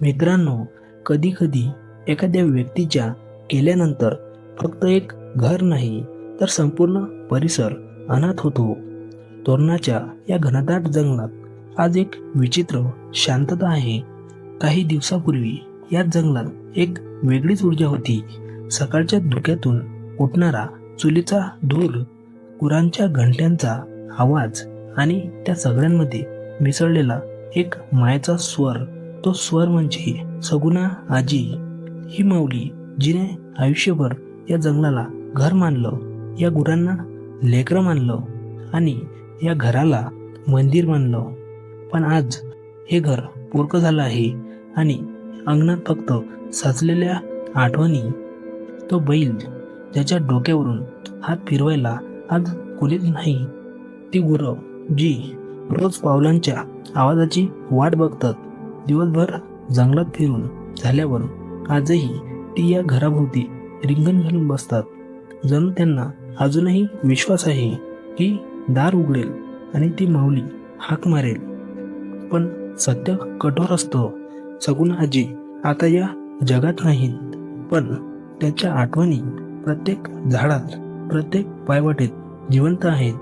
मित्रांनो कधी कधी एखाद्या व्यक्तीच्या केल्यानंतर फक्त एक घर नाही तर संपूर्ण परिसर अनाथ होतो. तोरणाच्या या घनदाट जंगलात आज एक विचित्र शांतता आहे. काही दिवसापूर्वी या जंगलात एक वेगळीच ऊर्जा होती. सकाळच्या धुक्यातून उठणारा चुलीचा धूर गुरांच्या घंट्यांचा आवाज आणि त्या सगळ्यांमध्ये मिसळलेला एक मायेचा स्वर तो स्वर म्हणजे सगुणा आजी ही माऊली जिने आयुष्यभर या जंगलाला घर मानलं या गुरांना लेकरं मानलं आणि या घराला मंदिर मानलं. पण आज हे घर पोरकं झालं आहे आणि अंगणात फक्त साचलेल्या आठवणी तो बैल ज्याच्या डोक्यावरून हात फिरवायला आज कुणीच नाही ती गुरं जी रोज पावलांच्या आवाजाची वाट बघतात दिवसभर जंगलात फिरून झाल्यावर आजही ती या घराभोवती रिंगण घालून बसतात. जणू त्यांना अजूनही विश्वास आहे की दार उघडेल आणि ती माऊली हाक मारेल. पण सत्य कठोर असतं. सगुण आजी आता या जगात नाहीत पण त्याच्या आठवणी प्रत्येक झाडात प्रत्येक पायवाटेत जिवंत आहेत.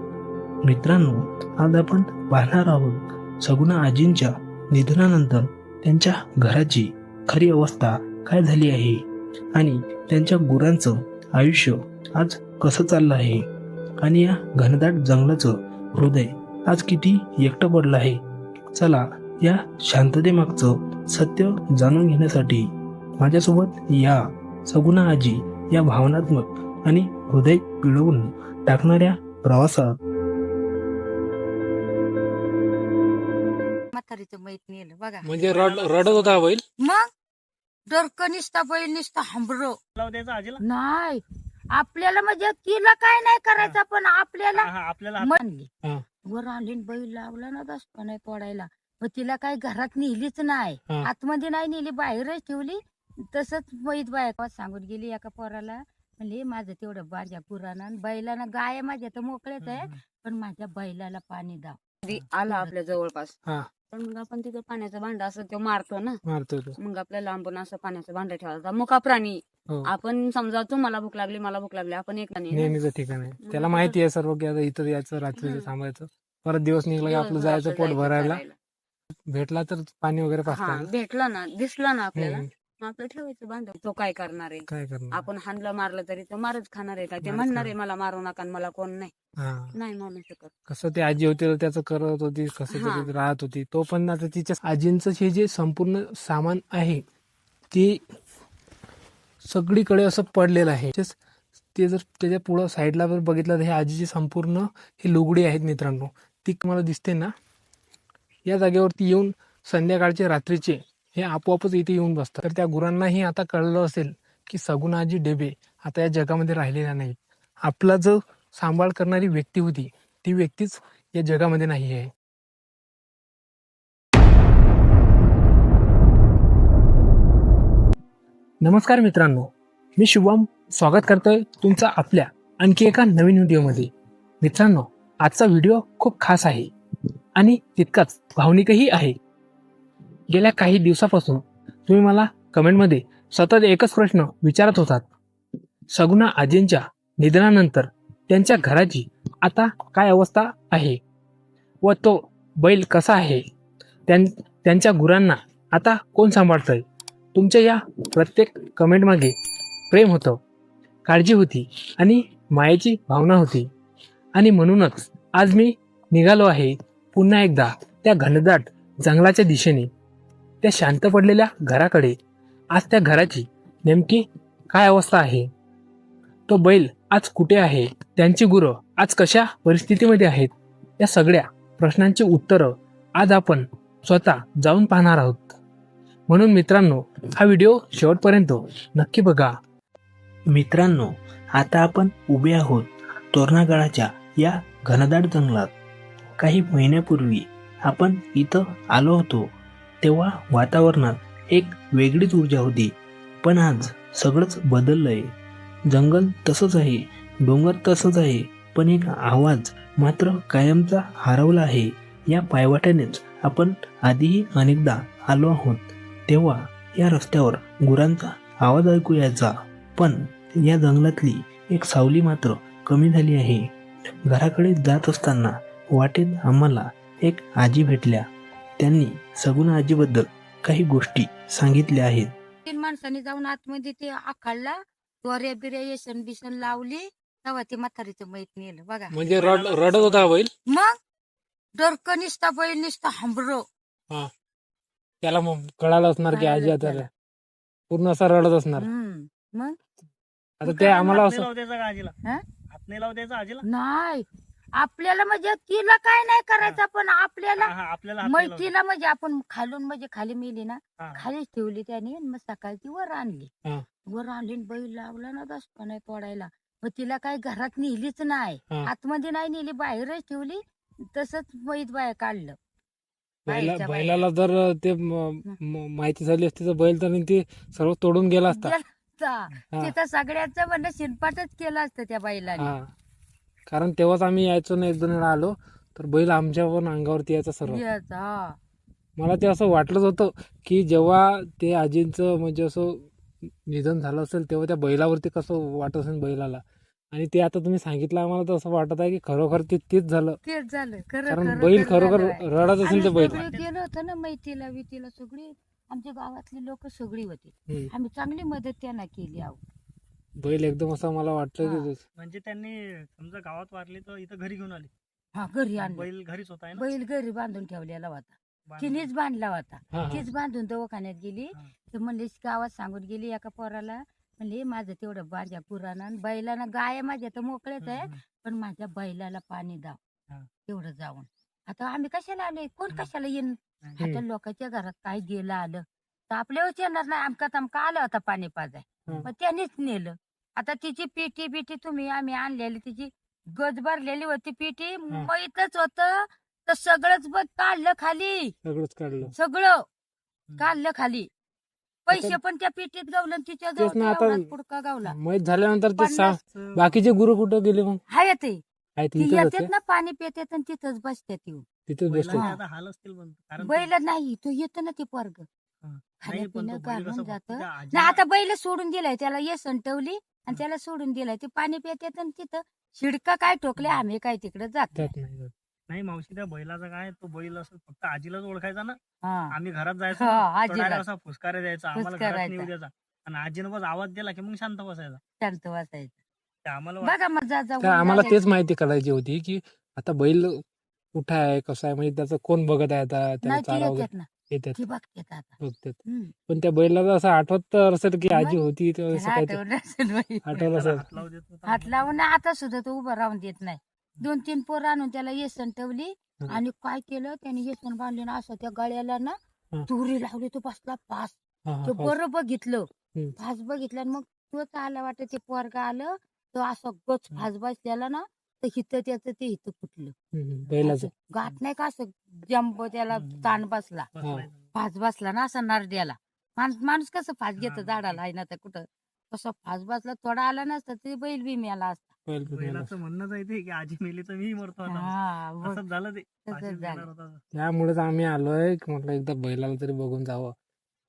मित्रांनो आज आपण पाहणार आहोत सगुणा आजींच्या निधनानंतर त्यांच्या घराची खरी अवस्था काय झाली आहे? आणि त्यांच्या गुरांचं आयुष्य आज कसं चाललं आहे? आणि या घनदाट जंगलाचं हृदय आज किती एकटं पडलं आहे? चला या शांततेमागचं सत्य जाणून घेण्यासाठी माझ्यासोबत या सगुणा आजी या भावनात्मक आणि हृदय पिळवून टाकणाऱ्या प्रवासात माहीत नेलं बघा. म्हणजे रड रडत होता हा बैल? मग? डरक निसता बैल निसता हंबरो. नाही. आपल्याला म्हणजे तिला काय नाही करायचं पण आपल्याला आपल्याला म्हणली हा. वर आली न बैल लावला ना दसका नाही पडायला. मग तिला काही घरात नेलीच नाही. हा. आतमध्ये नाही नेली बाहेरच ठेवली. तसंच मैत बायका सांगून गेली एका पोराला. म्हणले माझं तेवढं माझ्या गुरांना आणि बैलांना गाय माझ्या तर मोकळ्याच आहे. पण माझ्या बैलाला पाणी दाव आला आपल्या जवळपास. हा. तर मग आपण तिथं पाण्याचं भांड असं तो मारतो ना मारतो तो मग आपल्या लांबून असं पाण्याचं भांड ठेवायचा मुका प्राणी हो. आपण समजा तुम्हाला भूक लागली मला भूक लागली आपण एक. नेहमीचं ठिकाण आहे त्याला माहिती आहे सर्व की आता इथं यायचं रात्रीचं. थांबायचं परत दिवस निघला की आपलं जायचं पोट भरायला. भेटला तर पाणी वगैरे हा पाचता भेटला ना दिसला ना आपल्याला हम्म. मग आपलं ठेवायचं भांड तो काय करणार आहे? काय करणार? आपण हाणलं मारलं तरी तो मारच खाणार आहे का? ते मारच म्हणणार आहे. मला मारू नका आणि मला कोण नाही. हा. नाही म्हणू शकत. कसं ते आजी होती त्याचं करत होती कसं हा. तरी राहत होती. तो पण आता तिच्या आजींचं हे जे संपूर्ण सामान आहे ते सगळीकडे असं पडलेलं आहे. तेच- ते जर त्याच्या पुढं साईडला जर बघितलं तर हे आजीची संपूर्ण हे लुगडी आहेत मित्रांनो. ती मला दिसते ना. या जागेवरती येऊन संध्याकाळचे रात्रीचे हे आपोआपच इथे येऊन बसतात. तर त्या गुरांनाही आता कळलं असेल की सगुणाजी डेबे आता या जगामध्ये राहिलेल्या नाही. आपला जो सांभाळ करणारी व्यक्ती होती ती व्यक्तीच या जगामध्ये नाही आहे. नमस्कार मित्रांनो मी शुभम. स्वागत करतोय तुमचा आपल्या आणखी एका नवीन व्हिडिओमध्ये. मित्रांनो आजचा व्हिडिओ खूप खास आहे आणि तितकाच भावनिकही आहे. गेल्या काही दिवसापासून तुम्ही मला कमेंटमध्ये सतत एकच प्रश्न विचारत होतात. सगुणा आजींच्या निधनानंतर त्यांच्या घराची आता काय अवस्था आहे? व तो बैल कसा आहे? त्यां त्यांच्या गुरांना आता कोण सांभाळतंय? तुमच्या या प्रत्येक कमेंटमागे प्रेम होतं. काळजी होती आणि मायेची भावना होती. आणि म्हणूनच आज मी निघालो आहे पुन्हा एकदा त्या घनदाट जंगलाच्या दिशेने. त्या शांत पडलेल्या घराकडे. आज त्या घराची नेमकी काय अवस्था आहे? तो बैल आज कुठे आहे? त्यांची गुरं आज कशा परिस्थितीमध्ये आहेत? या सगळ्या प्रश्नांची उत्तरं आज आपण स्वतः जाऊन पाहणार आहोत. म्हणून मित्रांनो हा व्हिडिओ शेवटपर्यंत नक्की बघा. मित्रांनो आता आपण उभे आहोत तोरणागडाच्या या घनदाट जंगलात. काही महिन्यापूर्वी आपण इथं आलो होतो. तेव्हा वातावरणात एक वेगळीच ऊर्जा होती. पण आज सगळंच बदललंय. जंगल तसंच आहे डोंगर तसंच आहे पण एक आवाज मात्र कायमचा हरवला आहे. या पायवाट्यानेच आपण आधीही अनेकदा आलो आहोत. तेव्हा या रस्त्यावर गुरांचा आवाज ऐकू यायचा. पण या जंगलातली एक सावली मात्र कमी झाली आहे. घराकडे जात असताना वाटेत आम्हाला एक आजी भेटल्या. त्यांनी सगुण आजीबद्दल काही गोष्टी सांगितल्या आहेत. तीन माणसांनी जाऊन आतमध्ये ते आखाडला त्वरे बिरे येसन बिसन लावली तेव्हा ते म्हातारीचं मैत नेलं. बघा. म्हणजे रड रडत होता बैल? मग? डरक निसता बैल निसता हंबरो. त्याला मग कळालं असणार की आजी आता. पूर्ण असा रडत असणार. हम्म. मग? आता ते आम्हाला असं हा? हात नाही लावू द्यायचा आजीला? नाही. आपल्याला म्हणजे तिला काय नाही करायचं पण आपल्याला हा, आपल्याला हात नाही लावू मैतीला म्हणजे आपण खालून म्हणजे खाली मेली ना. हा, हा. खालीच ठेवली त्याने आणि मग सकाळी ती वर आणली हा. वर आणली आणि बैल लावला ना दसका नाही तोडायला मग तिला काही घरात नेलीच नाही हा. आतमध्ये नाही नेली बाहेरच ठेवली तसंच मैत बाहेर काढलं बैला बाहेरच्या बैलाला जर ते म- म- माहिती झाली असती तर बैल तर ते सर्व तोडून गेला असता गेला. हा. तिथं सगळ्याचं म्हणजे शिरपाटच केलं असतं त्या बैलाने हा कारण तेव्हाच आम्ही यायचो ना एक दोन वेळा आलो तर बैल आमच्या पण अंगावरती यायचा सर्व. याचं. मला ते असं वाटलंच होतं की जेव्हा ते आजींचं म्हणजे असं निधन झालं असेल तेव्हा त्या बैलावरती कसं वाटत असेल बैलाला. आणि ते आता तुम्ही सांगितलं आम्हाला तर असं वाटत आहे की खरोखर ते तेच झालं. तेच झालं. खरं कारण खरं बैल खरोखर. रडत असेल ते आम्ही बैल. सगळे केलं होतं ना मैतीला वितीला सगळी. आमच्या गावातली लोक सगळी होती. हम्म. आम्ही चांगली मदत त्यांना केली आहो. बैल एकदम असं मला वाटलं की म्हणजे त्यांनी समजा गावात वारली तर इथं घरी घेऊन आली. हा घरी आणलं. बैल घरीच होता है ना? बैल घरी बांधून ठेवलेला होता. बांधून. तिनेच बांधला होता. हा, हा. तीच बांधून दवाखान्यात गेली. हा. तर म्हणले गावात सांगून गेली एका पोराला. म्हणले माझं तेवढं माझ्या गुरांना आणि बैलांना गाय माझ्या तर मोकळ्याच आहे हम्म, पण माझ्या बैलाला पाणी दाव हा. तेवढं जाऊन. आता आम्ही कशाला आलोय? कोण हम्म. कशाला येईन. आता लोकांच्या घरात काय गेलं आलं. तर आपल्यावरच येणार नाही. आमका तमका आलं होता पाणी पाजाय. हम्म. मग त्यांनीच नेलं. आता तिची पेटी बिटी तुम्ही आम्ही आणलेली तिची गज भरलेली होती पेटी माहीतच होत. तर सगळंच बघ काढलं खाली. सगळंच काढलं. सगळं काढलं खाली. पैसे पण त्या पेटीत गावलं आणि तिच्या ना जवळ पुडका गावला. माहीत झाल्यानंतर ते बाकीचे गुरु कुठं गेले मग? हाय ते. येतात ना पाणी पितात आणि तिथंच बसतात येऊन. तिथेच पण. कारण बैल नाही तो येतो ना ते पोरग. हा. खाणं नाही, पण पिणं तो बैल घालून जात. आजीला- आता बैल सोडून दिलाय त्याला येसन ठेवली आणि त्याला सोडून दिलाय. ते पाणी पितात आणि तिथं शिडका काय ठोकले आम्ही काय तिकडे जात नाही. जात. नाही मावशी त्या बैलाचा काय तो बैल असं फक्त आजीलाच ओळखायचा ना. हा. आम्ही घरात जायचो हा, ना, तो आजीला. direct असा फुसकारा द्यायचा आम्हाला घरात फुसकारायचा. नेऊ द्यायचा. आणि आजीनं बस आवाज दिला की मग शांत बसायचा. शांत वाचायचं ते आम्हाला वाट- बघा मग जा जाऊन तर आम्हाला. तेच माहिती करायची होती की आता बैल कुठं आहे कसं आहे म्हणजे त्याचं कोण बघत आहे आता? त्याला नाही ते चारा वगैरे? येतात ना येतात. बघतात आता बघतात हम्म. पण त्या बैलाला असं आठवत तर असेल की आजी होती तर असं त्याला काहीतरी आठवलं असेल बाई. आठवलं त्याला असेल. हात लावून ना आता सुद्धा तो उभं राहून देत नाही. दोन तीन पोर आणून त्याला येसन ठेवली हं. आणि काय केलं? त्याने येसन बांधले ना असं त्या गळ्याला ना हं. तुरी लावली. तो बसला पास हा, हा, ते हा. बरं बघितलं. हं. फास बघितलं आणि मग तोच आला वाटत ते पोरगा आलं. तो असं गच फास बसलेला ना तर हिथं त्याचं ते हिथं फुटलं हम्म, बैलाचं असं गाठ नाही का असं जंब त्याला. ताण बसला. फास बसला ना असा नारड्याला माणूस माणूस कसं फास घेतं. झाडाला आहे ना तर कुठं कसं फास बसला थोडा आला नसता ते बैल बी मेला असता बैल बैलाचं. आहे ते की आजी मेली तर मी मरतो आता हा बघ. असंच झालं ते तसंच आजी झालं. मेणार होता. त्यामुळेच आम्ही आलोय की म्हटलं एकदा बैलाला तरी बघून जावं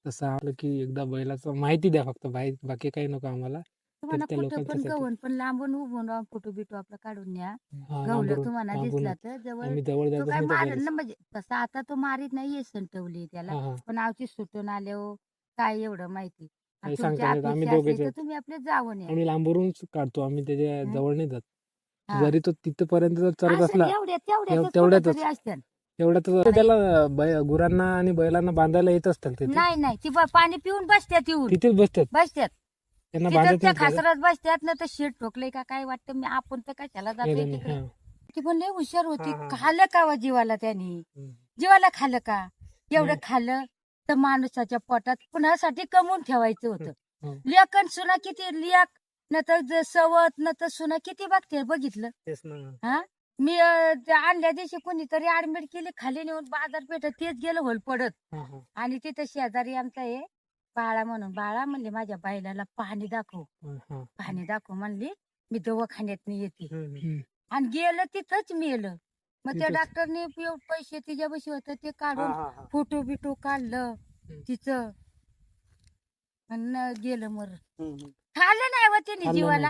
तसं आलं की एकदा बैलाचं माहिती द्या फक्त बाई बाकी काही नको आम्हाला तुम्हाला त्या कुठं पण लोकांच्यासाठी. गवण पण लांबून उभून राहून फोटो बिटो आपला काढून न्या हा, गवलं लांबून- तुम्हाला लांबून दिसला तर जवळ आम्ही जवळ तो जायचं काय नाही तर म्हणजे तसं आता तो मारीत नाही येसन ठेवली त्याला हा, हा. पण आवची सुटून आले हो काय एवढं माहिती आणि काही तुमची सांगता येत नाही. आम्ही अपेक्षा दोघेच असली तर आहेत. तुम्ही आपले जाऊन या आम्ही लांबवरून काढतो आम्ही त्याच्या हं? जवळ नाही जात हा. जरी तो तिथपर्यंत जर चरत असं असला एवढ्या तेवढ्यातच. तेवढ्यात त्याला बै- गुरांना आणि बैलांना बांधायला येत असतात तिथे नाही नाही ती बा- पाणी पिऊन बसत्यात येऊन तिथेच बसतात बसत्यात त्यांना तिथं त्या खासरात बसत्यात ना तर शेट ठोकले का काय वाटतं मी आपण तर कशाला जातोय. तिकडे हा. ती पण लय हुशार होती हा, हा. खाल्लं का वा जीवाला त्यांनी. जीवाला खाल्लं का एवढं. खाल्लं तर माणसाच्या पोटात कुणासाठी कमवून ठेवायचं होतं हम्म. लेखन सुना किती लियाक न तर सवत न तर सुना किती बघते बघितलं तेच हा मी अं, त्या आणल्या दिवशी कोणीतरी ऍडमिट केली खाली नेऊन बाजारपेठेत तेच गेलं होल पडत हा, हा. आणि तिथं शेजारी आमचा आहे बाळा म्हणून बाळा म्हणले माझ्या बैलाला पाणी दाखव. हा. पाणी दाखव म्हणली मी दवाखान्यात येते. आणि गेलं तिथंच मेलं. मग त्या तिथंच. डॉक्टरने पैसे तिच्यापाशी होते ते काढून हा, हा. फोटो बिटो काढलं तिचं. आणि गेलं मर. खाल्लं नाही व त्यांनी खाल्लं जीवाला.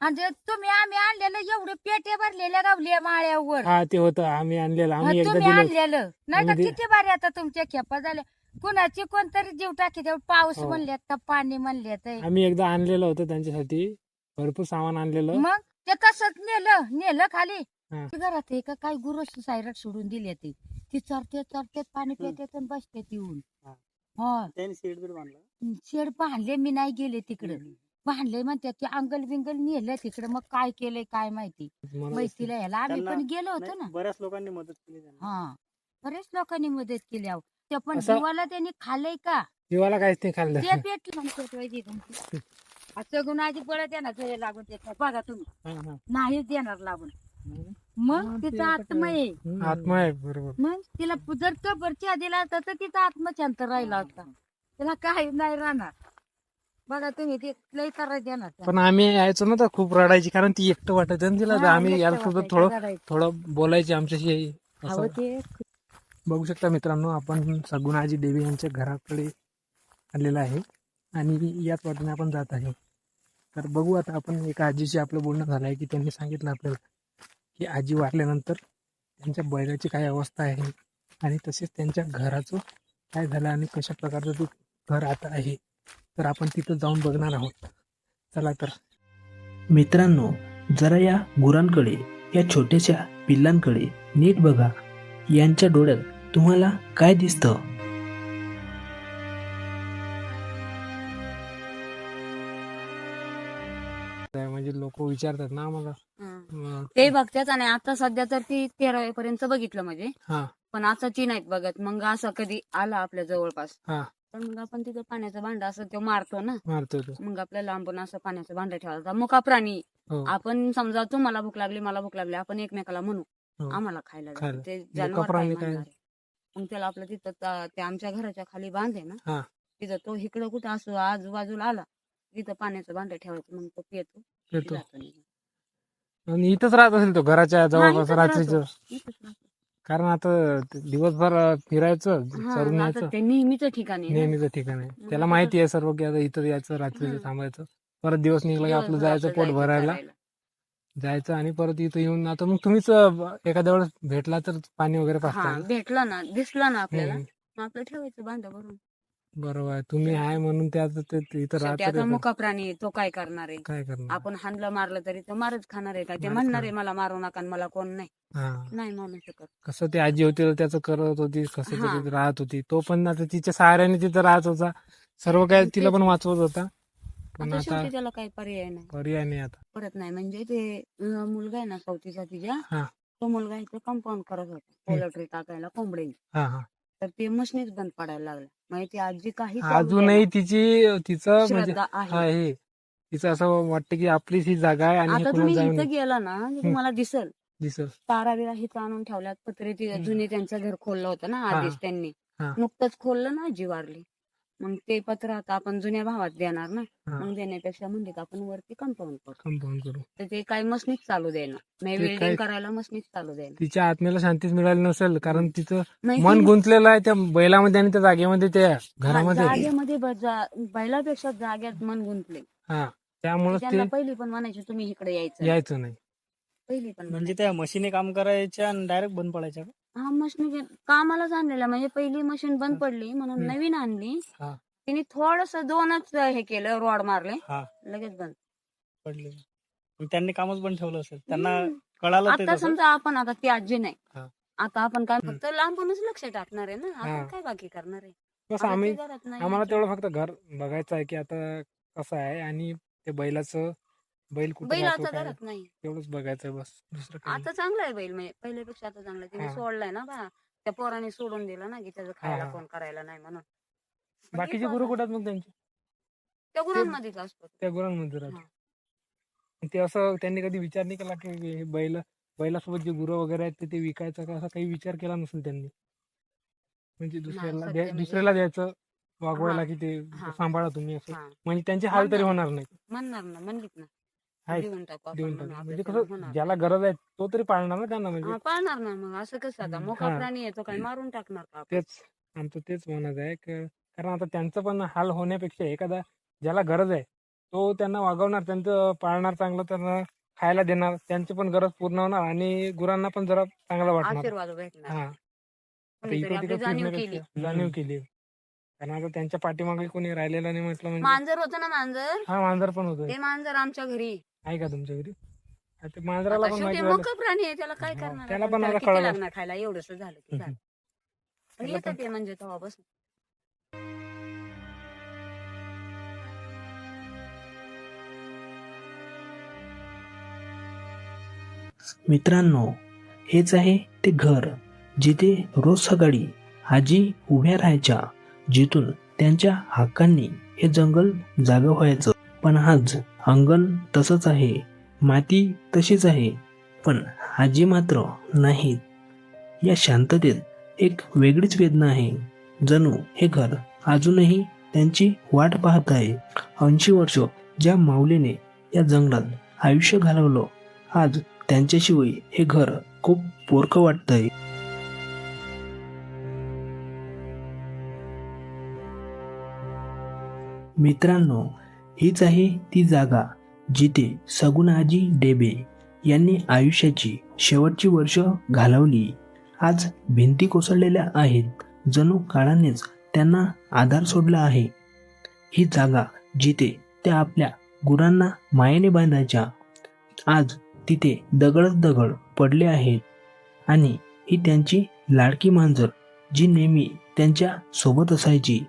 आणि तुम्ही आम्ही आणलेलं एवढे पेटे भरलेल्या गावल्या माळ्यावर. हा ते होतं. आम्ही आणलेलं. आम्ही एकदा तुम्ही दिलं. आणलेलं. नाही का आम्ही दि- किती बारी आता तुमच्या खेपा झाल्या. कुणाची कोणतरी जीव टाकी तेवढं पाऊस हो. म्हणल्यात का पाणी म्हणल्यात आहे. आम्ही एकदा आणलेलं होतं त्यांच्यासाठी. भरपूर सामान आणलेलं. मग ते तसंच नेलं नेलं खाली. हा. ते घरात आहे का काही गुरु सायरट सोडून दिले ते. ती चरते चरते पाणी हम्म. पिते आणि बसते येऊन. हा. हा. त्यांनी सीट बीट बांधलं? शेड बांधले मी नाही गेले तिकडे. बांधले म्हणतात ते अंगल बिंगल नेलं तिकडे. मग काय केलंय काय माहिती. मला मैतीला यायला आम्ही त्यांना- पण गेलो होतो नाही, ना. बऱ्याच लोकांनी मदत केली त्यांना. हा. बरेच लोकांनी मदत केली अहो. ते पण असं- जीवाला त्यांनी खाल्लंय का? जीवाला काहीच नाही खाल्लं. ते पळत येणार ते लागून ते बघा तुम्ही. हा, हा. नाहीच देणार लागून. मग ते तिचा आता आत्मा आहे. आत्मा आहे बरोबर. मग तिला जर कबरच्या दिला असता तर तिचा आत्मा शांत राहिला असता तिला काही नाही राहणार. बघा तुम्ही ते लई करायला देणार. पण आम्ही यायचो ना तर खूप रडायची कारण ती एकटं वाटत ना तिला. तर हा, आम्ही एकटं याला वाटायचं, थोडं रडायचं. थोडं बोलायची आमच्याशी. अहो, ते बघू शकता मित्रांनो आपण सगुणाजी देवी यांच्या घराकडे आलेलं आहे आणि याच वाटेने आपण जात आहे. तर बघू आता आपण एका आजीशी आपलं बोलणं झालं आहे की त्यांनी सांगितलं आपल्याला की आजी वारल्यानंतर त्यांच्या बैलाची काय अवस्था आहे आणि तसेच त्यांच्या घराचं काय झालं आणि कशा प्रकारचं ते घर आता आहे तर आपण तिथं जाऊन बघणार आहोत. चला तर. मित्रांनो जरा या गुरांकडे या छोट्याशा पिल्लांकडे नीट बघा. यांच्या डोळ्यात तुम्हाला काय दिसतं म्हणजे लोक विचारतात ना आम्हाला हा. ते बघतात आणि आता सध्या तर ती तेराव्या पर्यंत बघितलं म्हणजे हा पण आता ती नाहीत बघत मग असं कधी आला आपल्या जवळपास हा. तर मग आपण तिथं पाण्याचं भांड असं तो मारतो ना मारतो तो मग आपल्या लांबून असं पाण्याचं भांड ठेवायचं मुका प्राणी हो आपण समजा तुम्हाला भूक लागली मला भूक लागली आपण एकमेकाला म्हणू हो. आम्हाला खायला द्या. खायला. ते मुका जनावर काय प्राणी काय? म्हणणार आहे? मग त्याला आपलं तिथं ता- ते आमच्या घराच्या खाली बांध आहे हा. ना तिथं तो इकडं कुठं असो आजूबाजूला आला तिथं पाण्याचं भांड ठेवायचं मग तो पितो येतो जातो निघून. आणि इथंच राहत असेल तो घराच्या जवळपास इथंच रात्रीचं राहतो. इथंच राहतो. कारण आता ते दिवसभर फिरायचं हा, चरून आता यायचं ते नेहमीच ठिकाणी आहे ना. नेहमीचं ठिकाण आहे मग त्याला माहिती आहे सर्व की आता इथं यायचं रात्रीचं. थांबायचं परत दिवस निघला की आपलं दिवसभर जायचं आपलं पोट भरायला. जायचं आणि परत इथं येऊन आता मग तुम्हीच एखाद्या वेळेस भेटला तर पाणी वगैरे हा भेटलं ना दिसलं ना आपल्याला. हम्म. मग आपलं ठेवायचं बांध भरून. बरोबर आहे तुम्ही आहे म्हणून ते आता ते ते इथं शेवटी आता राहत मुका प्राणी आहे, तो काय करणार आहे? काय करणार? आपण हाणलं मारलं तरी तो मारच खाणार आहे का? ते मारच म्हणणार आहे. मला मारू नका आणि मला कोण नाही. हा. नाही म्हणू शकत. कसं ते आजी होती त्याचं करत होती कसं हा. तरी राहत होती. तो पण आता तिच्या सहाऱ्याने तिथं राहत होता. सर्व काय. तिला पण वाचवत होता. पण आता आता शेवटी त्याला काही पर्याय नाही. पर्याय नाही आता. परत नाही. म्हणजे ते अं, मुलगा आहे ना चौथीचा तिच्या हा. तो मुलगा इथं कंपाऊंड करत होता. पोल्ट्री टाकायला कोंबडी हा हा. तर ते मशनीच बंद पडायला लागलं. म्हणजे ती आजी काही अजूनही तिची तिचं म्हणजे श्रद्धा हा आहे. हे तिचं असं वाटतं की आपलीच ही जागा आहे आणि हे आता कुणाला तुम्ही जाऊन इथं गेला ना की तुम्हाला दिसल. दिसत तारा बिरा हिथं आणून ठेवल्यात पत्रे ती हम्म. जुने त्यांचं घर खोललं होतं ना हा. आधीच त्यांनी. हा. नुकतंच खोललं ना आजी वारली. मग ते पत्र आता आपण जुन्या भावात देणार ना. हा. मग देण्यापेक्षा म्हणजे का आपण वरती कंपाऊंड करू. कंपाऊंड करू. तर ते काही मशनीच चालू देणार. नाही ते वेल्डिंग काय- करायला मशनीच चालू देणार. तिच्या आत्म्याला शांतीच मिळाली नसेल कारण तिचं नाही मन ती- गुंतलेलं आहे त्या बैलामध्ये आणि त्या जागेमध्ये त्या घरामध्ये. जागेमध्ये ब- जा- बैलापेक्षा जाग्यात मन गुंतले. हा त्यामुळे त्यांना ते पहिली पण म्हणायचे तुम्ही इकडे यायचं. यायचं नाही. पहिली पण म्हणजे त्या मशीने काम करायच्या आणि डायरेक्ट बंद पडायच्या का? हा मशीन कामालाच आणलेला म्हणजे पहिली मशीन बंद पडली म्हणून हम्म. नवीन आणली हा. तिने थोडस दोनच हे केलं रॉड मारले हा लगेच बंद पडले मग त्यांनी कामच बंद ठेवलं असेल त्यांना हम्म. कळालं ते आता तसं? समजा आपण आता ती आजी नाही हा. आता आपण काय हम्म. फक्त लांबूनच लक्ष टाकणार आहे ना हा. आपण काय बाकी करणार आहे आता आम्ही ते घरात नाही आम्हाला तेवढं फक्त घर बघायचं आहे की आता कसं आहे आणि ते बैलाचं बैल कुठे बैल आता काय घरात नाही तेवढंच बघायचं बस दुसरं काही आता चांगला आहे बैल म्हणजे पहिल्यापेक्षा आता चांगला आहे. तिने हा. सोडलाय ना बा त्या पोराने सोडून दिलं ना की त्याचं खायला हा. कोण करायला नाही म्हणून नाही. बाकीचे गुरु कुठे आहेत मग त्यांचे त्या गुरांमध्येच असतो त्या गुरांमध्ये. राहते ते असं त्यांनी कधी विचार नाही केला की हे बैल बैलासोबत जे गुरं वगैरे आहेत ते ते विकायचं का असा काही विचार केला नसेल त्यांनी म्हणजे दुसऱ्याला सध्या द्या- म्हणजे- दुसऱ्याला द्यायचं वागवायला हा. की ते हा. सांभाळा तुम्ही असं हा म्हणजे त्यांचे हाल तरी. होणार नाही म्हणणार ना म्हणलीत ना आहेत. देऊन टाकू आपण देऊन म्हणून टाका. म्हणजे आपल्याकडे कसं होणार. ज्याला गरज आहे तो तरी पाळणार ना त्यांना म्हणजे. हा, पाळणार ना मग. असं कसं आता हम्म, मोका हा. प्राणी आहे तो काय मारून टाकणार का आपण? तेच. आमचं तेच म्हणत आहे की कारण आता त्यांचं पण हाल होण्यापेक्षा एखादा ज्याला गरज आहे तो त्यांना वागवणार त्यांचं पाळणार चांगलं त्यांना खायला देणार त्यांची पण गरज पूर्ण होणार आणि गुरांना पण जरा चांगलं वाटणार. आशीर्वाद भेटणार. हा. आता कोणीतरी इकडे आपली तिकडे जाणीव केली. फिरण्यापेक्षा जाणीव केली. कारण आता त्यांच्या पाठीमागे कोणी राहिलेलं नाही म्हटलं म्हणजे. मांजर होतं ना मांजर? हा मांजर पण होतं ते मांजर आमच्या घरी. आहे का तुमच्या घरी आता मांजराला पण शेवटी माहिती मोकळं प्राणी आहे त्याला काय हो, करणार त्याला आपण? पण त्याला आता किती कळलं. लागणार खायला एवढंच झालं की हम्म. झालं. पण त्याला येतं पण- ते म्हणजे तेव्हापासून मित्रांनो हेच आहे ते घर जिथे रोज सकाळी आजी उभ्या राहायच्या जिथून त्यांच्या हक्कांनी हे जंगल जागं व्हायचं पण आज अंगण तसंच आहे माती तशीच आहे पण आजी मात्र नाहीत. या शांततेत एक वेगळीच वेदना आहे. जणू हे घर अजूनही त्यांची वाट पाहत आहे. ऐंशी वर्ष ज्या माऊलीने या जंगलात आयुष्य घालवलं आज त्यांच्याशिवाय हे घर खूप पोरकं वाटतंय. मित्रांनो हीच आहे ती जागा जिथे सगुणाजी डेबे यांनी आयुष्याची शेवटची वर्ष घालवली. आज भिंती कोसळलेल्या आहेत. जणू काळानेच त्यांना आधार सोडला आहे. ही जागा जिथे त्या आपल्या गुरांना मायेने बांधायच्या आज तिथे दगडच दगड पडले आहेत आणि ही त्यांची लाडकी मांजर जी नेहमी त्यांच्यासोबत असायची.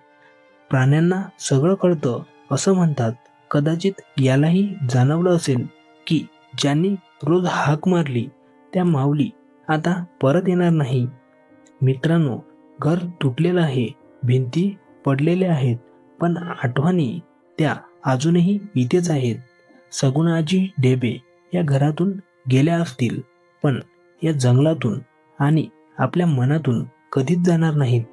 प्राण्यांना सगळं कळतं असं म्हणतात. कदाचित यालाही जाणवलं असेल की ज्यांनी रोज हाक मारली त्या माऊली आता परत येणार नाही. मित्रांनो घर तुटलेलं आहे भिंती पडलेल्या आहेत पण आठवणी त्या अजूनही इथेच आहेत. सगुणाजी डेबे या घरातून गेल्या असतील पण या जंगलातून आणि आपल्या मनातून कधीच जाणार नाहीत.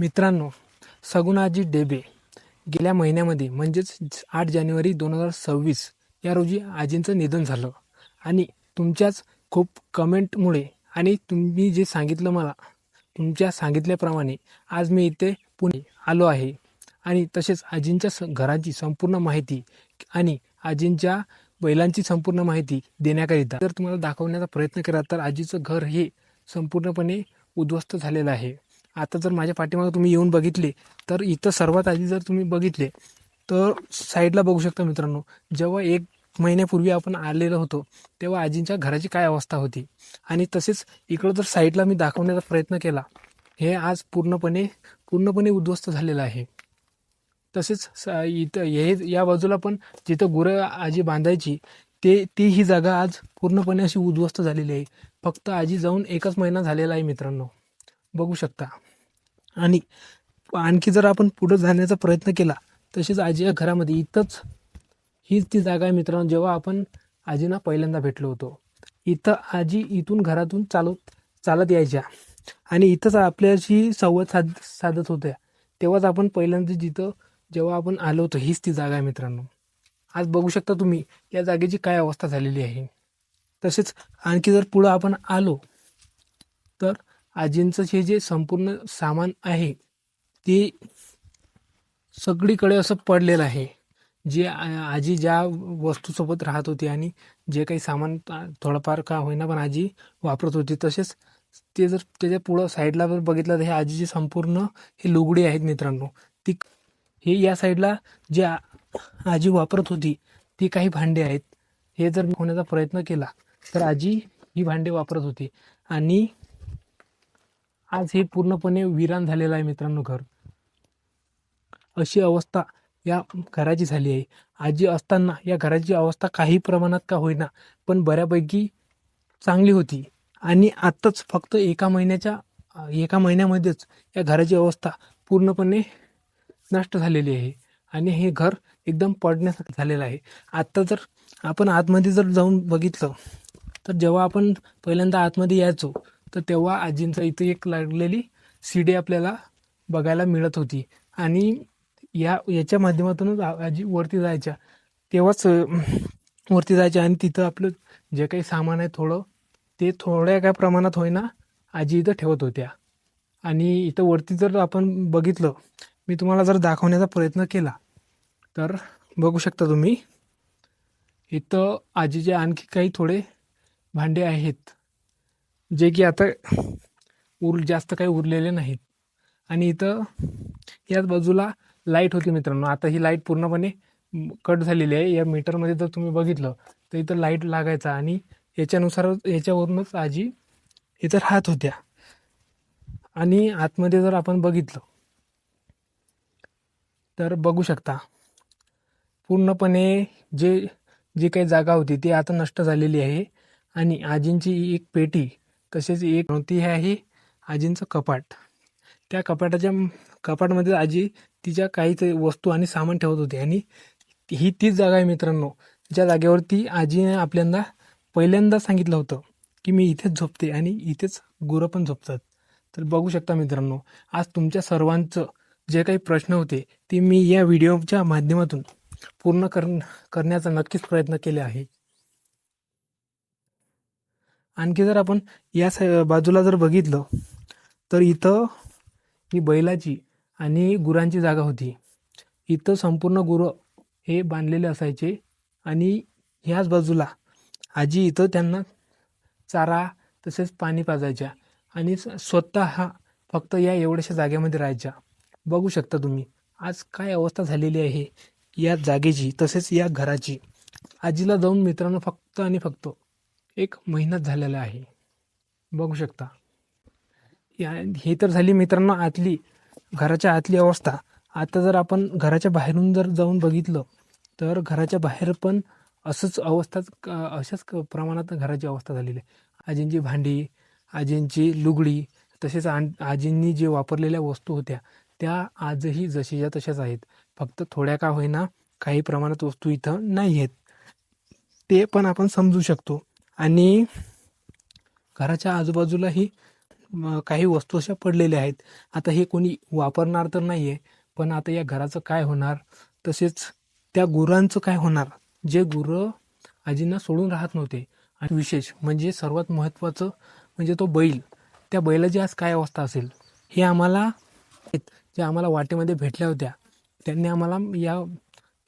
मित्रांनो सगुणाजी डेबे गेल्या महिन्यामध्ये म्हणजेच आठ जानेवारी दोन हजार सव्वीस या रोजी आजींचं निधन झालं. आणि तुमच्याच खूप कमेंटमुळे आणि तुम्ही जे सांगितलं मला तुमच्या सांगितल्याप्रमाणे आज मी इथे पुणे आलो आहे. आणि तसेच आजींच्या स घराची संपूर्ण माहिती आणि आजींच्या बैलांची संपूर्ण माहिती देण्याकरिता जर तुम्हाला दाखवण्याचा प्रयत्न केला तर आजीचं घर हे संपूर्णपणे उद्ध्वस्त झालेलं आहे. आता जर माझ्या पाठीमागे तुम्ही येऊन बघितले तर इथं सर्वात आधी जर तुम्ही बघितले तर साईडला बघू शकता मित्रांनो जेव्हा एक महिन्यापूर्वी आपण आलेलो होतो तेव्हा आजींच्या घराची काय अवस्था होती? आणि तसेच इकडं जर साईडला मी दाखवण्याचा प्रयत्न केला हे आज पूर्णपणे पूर्णपणे उद्ध्वस्त झालेलं आहे. तसेच इथं हे या बाजूला पण जिथं गुरं आजी बांधायची ते ती ही जागा आज पूर्णपणे अशी उद्ध्वस्त झालेली आहे. फक्त आजी जाऊन एकच महिना झालेला आहे मित्रांनो. बघू शकता. आणि आणखी जर आपण पुढं जाण्याचा प्रयत्न केला तसेच आजी या घरामध्ये इथंच हीच ती जागा आहे मित्रांनो जेव्हा आपण आजींना पहिल्यांदा भेटलो होतो. इथं आजी इथून घरातून चालत चालत यायच्या. आणि इथंच आपल्याशी संवाद साध साधत होत्या. तेव्हाच आपण पहिल्यांदा जिथं जेव्हा आपण आलो होतो हीच ती जागा आहे मित्रांनो. आज बघू शकता तुम्ही या जागेची काय अवस्था झालेली आहे. तसेच आणखी जर पुढं आपण आलो तर आजींचं हे जे संपूर्ण सामान आहे ते सगळीकडे असं पडलेलं आहे. जे आजी ज्या वस्तूसोबत राहत होती आणि जे काही सामान थोडंफार का होईना पण आजी वापरत होती तसेच ते जर त्याच्या पुढं साईडला जर बघितलं तर हे आजीची संपूर्ण हे लुगडी आहेत मित्रांनो. ती हे या साईडला जे आजी वापरत होती ती काही भांडे आहेत. हे जर होण्याचा प्रयत्न केला तर आजी ही भांडे वापरत होती. आणि आज हे पूर्णपणे विरान झालेलं आहे मित्रांनो घर. अशी अवस्था या घराची झाली आहे. आजी असताना या घराची अवस्था काही प्रमाणात का होईना पण बऱ्यापैकी चांगली होती. आणि आत्ताच फक्त एका महिन्याच्या एका महिन्यामध्येच या घराची अवस्था पूर्णपणे नष्ट झालेली आहे. आणि हे घर एकदम पडण्यासारखं झालेलं आहे. आत्ता जर आपण आतमध्ये जर जाऊन बघितलं तर जेव्हा आपण पहिल्यांदा आतमध्ये यायचो तर तेव्हा आजींचा इथे एक लागलेली सीडी आपल्याला बघायला मिळत होती. आणि या याच्या माध्यमातूनच आजी वरती जायच्या. तेव्हाच वरती जायच्या आणि तिथं आपलं जे काही सामान आहे थोडं ते थोड्या काय प्रमाणात होईना आजी इथं ठेवत होत्या. आणि इथं वरती जर आपण बघितलं मी तुम्हाला जर दाखवण्याचा प्रयत्न केला तर बघू शकता तुम्ही इथं आजीचे आणखी काही थोडे भांडे आहेत. जे की आता उर जास्त काही उरलेले नाहीत. आणि इथं याच बाजूला लाइट होती मित्रांनो. आता ही लाइट पूर्णपणे कट झालेली आहे. या मीटरमध्ये जर तुम्ही बघितलं तर इथं लाइट लागायचा आणि याच्यानुसार याच्यावरूनच आजी इथं राहत होत्या. आणि आतमध्ये जर आपण बघितलं तर बघू शकता पूर्णपणे जे जी काही जागा होती ती आता नष्ट झालेली आहे. आणि आजींची एक पेटी तसेच एक होती आहे आजींचं कपाट. त्या कपाटाच्या कपाटमध्ये आजी तिच्या काही वस्तू आणि सामान ठेवत होती आणि ही तीच जागा आहे मित्रांनो. ज्या जागेवरती आजीने आपल्यांदा पहिल्यांदा सांगितलं होतं की मी इथेच झोपते आणि इथेच गुरं पण झोपतात. तर बघू शकता मित्रांनो आज तुमच्या सर्वांचं जे काही प्रश्न होते ते मी या व्हिडिओच्या माध्यमातून पूर्ण कर करण्याचा नक्कीच प्रयत्न केला आहे. आणखी जर आपण या बाजूला जर बघितलं तर इथं ही बैलाची आणि गुरांची जागा होती. इथं संपूर्ण गुरं हे बांधलेले असायचे आणि ह्याच बाजूला आजी इथं त्यांना चारा तसेच पाणी पाजायच्या आणि स- स्वतः हा फक्त या एवढ्याशा जागेमध्ये राहायच्या. बघू शकता तुम्ही आज काय अवस्था झालेली आहे या जागेची तसेच या घराची. आजीला जाऊन मित्रांनो फक्त आणि फक्त एक महिना झालेला आहे. बघू शकता. या हे तर झाली मित्रांनो आतली घराच्या आतली अवस्था. आता जर आपण घराच्या बाहेरून जर जाऊन बघितलं तर घराच्या बाहेर पण असंच अवस्थाच क- अशाच क- प्रमाणात घराची अवस्था झालेली आहे. आजींची भांडी आजींची लुगडी तसेच आण आजींनी जे वापरलेल्या वस्तू होत्या त्या आजही जशीच्या तशाच आहेत. फक्त थोड्या का होईना काही प्रमाणात वस्तू इथं नाही आहेत. ते पण आपण समजू शकतो. आणि घराच्या आजूबाजूलाही काही वस्तू अशा पडलेल्या आहेत. आता हे कोणी वापरणार तर नाही आहे पण आता या घराचं काय होणार? तसेच त्या गुरांचं काय होणार? जे गुरं आजींना सोडून राहत नव्हते. आणि विशेष म्हणजे सर्वात महत्त्वाचं म्हणजे तो बैल. त्या बैलाची आज काय अवस्था असेल? हे आम्हाला जे आम्हाला वाटेमध्ये भेटल्या होत्या त्यांनी आम्हाला या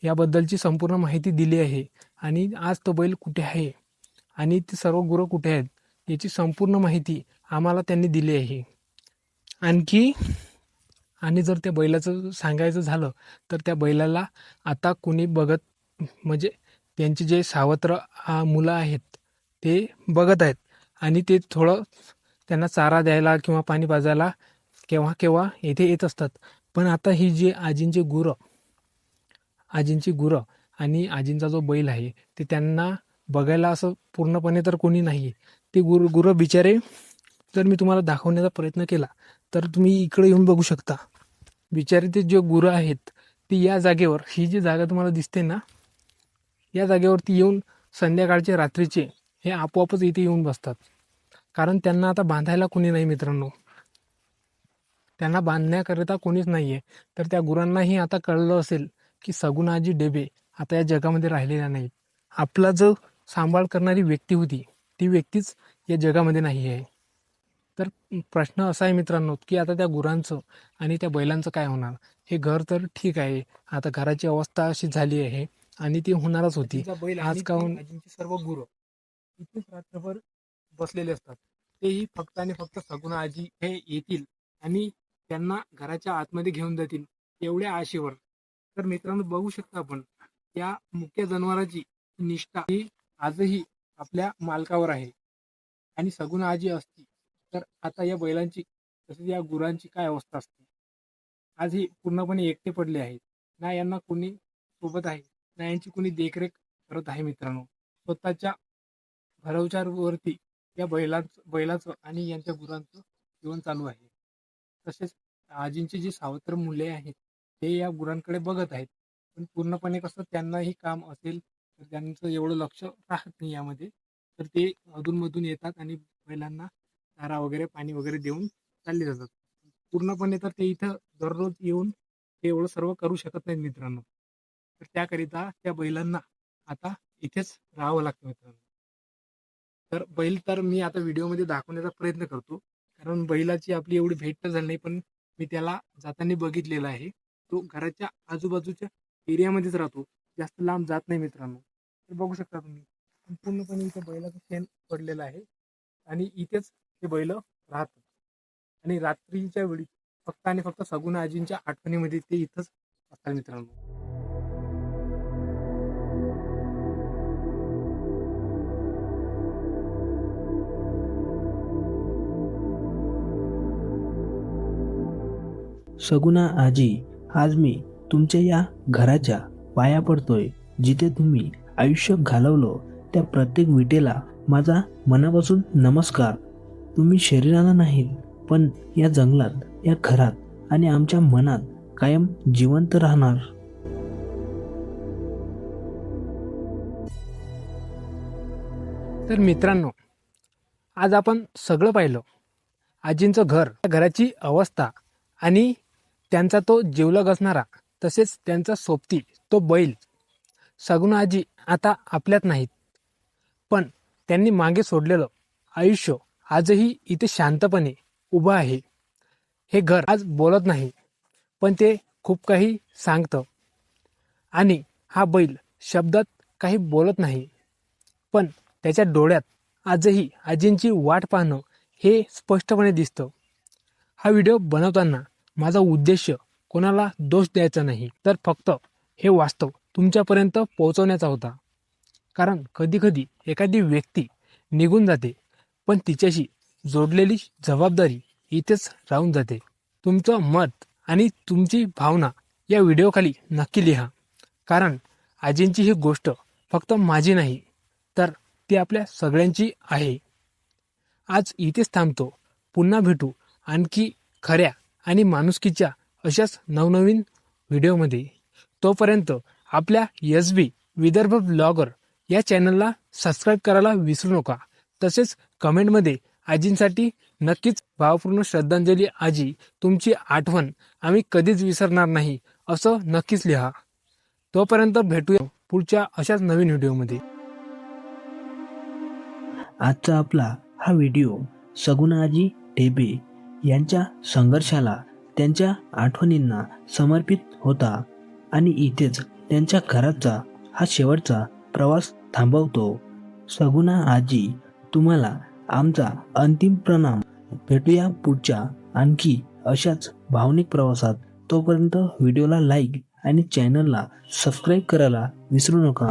याबद्दलची संपूर्ण माहिती दिली आहे. आणि आज तो बैल कुठे आहे? आणि ते सर्व गुरं कुठे आहेत याची संपूर्ण माहिती आम्हाला त्यांनी दिली आहे. आणखी आणि जर त्या बैलाचं सांगायचं झालं तर त्या बैलाला आता कुणी बघत म्हणजे त्यांचे जे सावत्र मुलं आहेत ते बघत आहेत. आणि ते थोडं त्यांना चारा द्यायला किंवा पाणी पाजायला केव्हा केव्हा येथे येत असतात. पण आता ही जी आजींची गुरं आजींची गुरं आणि आजींचा जो बैल आहे ते त्यांना बघायला असं पूर्णपणे तर कोणी नाही आहे ते गुरु गुरं बिचारे जर मी तुम्हाला दाखवण्याचा प्रयत्न केला तर तुम्ही इकडे येऊन बघू शकता. बिचारे ते जे गुरं आहेत ती या जागेवर ही जी जागा तुम्हाला दिसते ना या जागेवरती येऊन संध्याकाळचे रात्रीचे हे आपोआपच इथे येऊन बसतात. कारण त्यांना आता बांधायला कोणी नाही मित्रांनो. त्यांना बांधण्याकरिता कोणीच नाही आहे तर त्या गुरांनाही आता कळलं असेल की सगुणाजी डेबे आता या जगामध्ये राहिलेल्या नाहीत. आपला जो सांभाळ करणारी व्यक्ती होती. ती व्यक्तीच या जगामध्ये नाही आहे. तर प्रश्न असा आहे मित्रांनो की आता त्या गुरांचं आणि त्या बैलांचं काय होणार? हे घर तर ठीक आहे. आता घराची अवस्था अशी झाली आहे आणि ती होणारच होती. आज काहून सर्व गुरं इथेच रात्रभर बसलेले असतात. तेही फक्त आणि फक्त सगुणा आजी हे येतील आणि त्यांना घराच्या आतमध्ये घेऊन जातील एवढ्या आशेवर. तर मित्रांनो बघू शकता आपण या मुख्य जनावरांची निष्ठा ही आजही आपल्या मालकावर आहे. आणि सगुण आजी असती तर आता या बैलांची तसेच या गुरांची काय अवस्था असते? आज ही पूर्णपणे एकटे पडले आहेत. ना यांना कोणी सोबत आहे ना यांची कोणी देखरेख करत आहे मित्रांनो. स्वतःच्या भरवचारवरती या बैलांचं बैलाचं आणि यांच्या गुरांचं जीवन चालू आहे. तसेच आजींचे जी सावत्र मुले आहेत ते या गुरांकडे बघत आहेत. पण पूर्णपणे कसं त्यांनाही काम असेल तर त्यांचं एवढं लक्ष राहत नाही यामध्ये. तर ते अधूनमधून येतात आणि बैलांना चारा वगैरे पाणी वगैरे देऊन चालले जातात. पूर्णपणे तर ते इथं दररोज येऊन ते एवढं सर्व करू शकत नाहीत मित्रांनो. तर त्याकरिता त्या बैलांना आता इथेच राहावं लागतं मित्रांनो. तर बैल तर मी आता व्हिडिओमध्ये दाखवण्याचा प्रयत्न करतो. कारण बैलाची आपली एवढी भेट तर झाली नाही पण मी त्याला जाताना बघितलेला आहे. तो घराच्या आजूबाजूच्या एरियामध्येच राहतो. जास्त लांब जात नाही मित्रांनो. तर बघू शकता तुम्ही. पूर्णपणे इथे बैलाचं शेण पडलेलं आहे. आणि इथेच हे बैल राहतात. आणि रात्रीच्या वेळी फक्त आणि फक्त सगुण आजींच्या आठवणीमध्ये ते इथंच असतात मित्रांनो. सगुणा आजी आज मी तुमच्या या घराच्या पाया पडतोय जिथे तुम्ही आयुष्य घालवलं त्या प्रत्येक विटेला माझा मनापासून नमस्कार. तुम्ही शरीराला नाहीत पण या जंगलात या घरात आणि आमच्या मनात कायम जिवंत राहणार. तर मित्रांनो आज आपण सगळं पाहिलं. आजींचं घर घराची अवस्था आणि त्यांचा तो जिवलग असणारा तसेच त्यांचा सोबती तो बैल सगुण आजी आता आपल्यात नाहीत. पण त्यांनी मागे सोडलेलं आयुष्य आजही इथे शांतपणे उभं आहे. हे घर आज बोलत नाही पण ते खूप काही सांगतं. आणि हा बैल शब्दात काही बोलत नाही पण त्याच्या डोळ्यात आजही आजींची वाट पाहणं हे स्पष्टपणे दिसतं. हा व्हिडिओ बनवताना माझा उद्देश कोणाला दोष द्यायचा नाही तर फक्त हे वास्तव. तुमच्यापर्यंत पोहोचवण्याचा होता. कारण कधीकधी एखादी व्यक्ती निघून जाते पण तिच्याशी जोडलेली जबाबदारी इथेच राहून जाते. तुमचं मत आणि तुमची भावना या व्हिडिओखाली नक्की लिहा. कारण आजींची ही गोष्ट फक्त माझी नाही तर ती आपल्या सगळ्यांची आहे. आज इथेच थांबतो. पुन्हा भेटू आणखी खऱ्या आणि माणुसकीच्या अशाच नवनवीन व्हिडिओमध्ये. तोपर्यंत आपल्या एस बी विदर्भ ब्लॉगर या चॅनलला सबस्क्राईब करायला विसरू नका. तसेच कमेंटमध्ये आजींसाठी नक्कीच भावपूर्ण श्रद्धांजली आजी तुमची आठवण आम्ही कधीच विसरणार नाही असं नक्कीच लिहा. तोपर्यंत भेटूया पुढच्या अशाच नवीन व्हिडिओमध्ये आजचा आपला हा व्हिडिओ सगुणाजी ढेबे यांच्या संघर्षाला त्यांच्या आठवणींना समर्पित होता आणि इथेच त्यांच्या घराचा हा शेवटचा प्रवास थांबवतो. सगुणा आजी तुम्हाला आमचा अंतिम प्रणाम. भेटूया पुढच्या आणखी अशाच भावनिक प्रवासात. तोपर्यंत व्हिडिओला लाईक आणि चॅनलला सबस्क्राईब करायला विसरू नका.